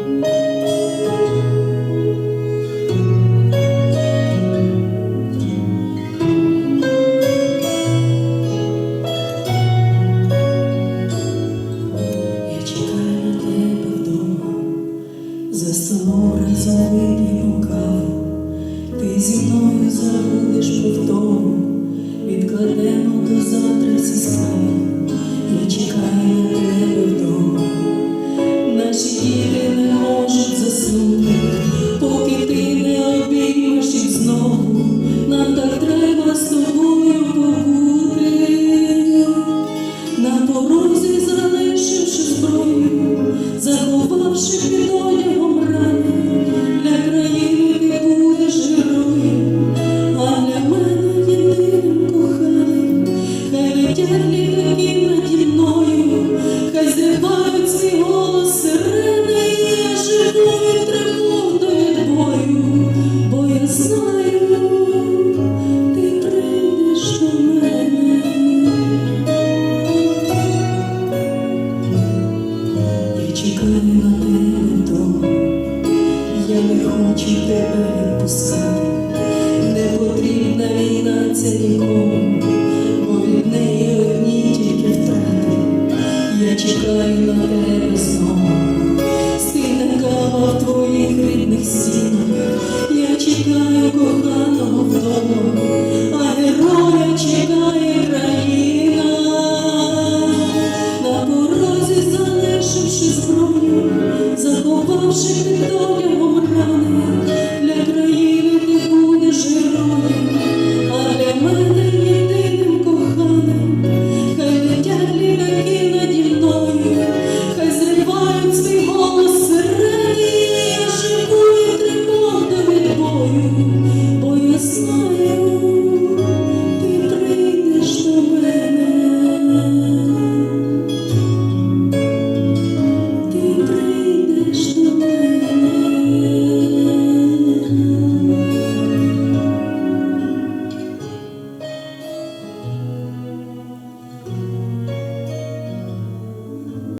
Я чекаю на тебе вдома, за столом разом вип'ємо каву, ти зі мною забудеш про чекаю на тебе вдома, я не хочу тебе відпускати, не потрібна війна ця нікому, бо від неї одні тільки втрати. Я чекаю на тебе знову, сильна в твоїх рідних.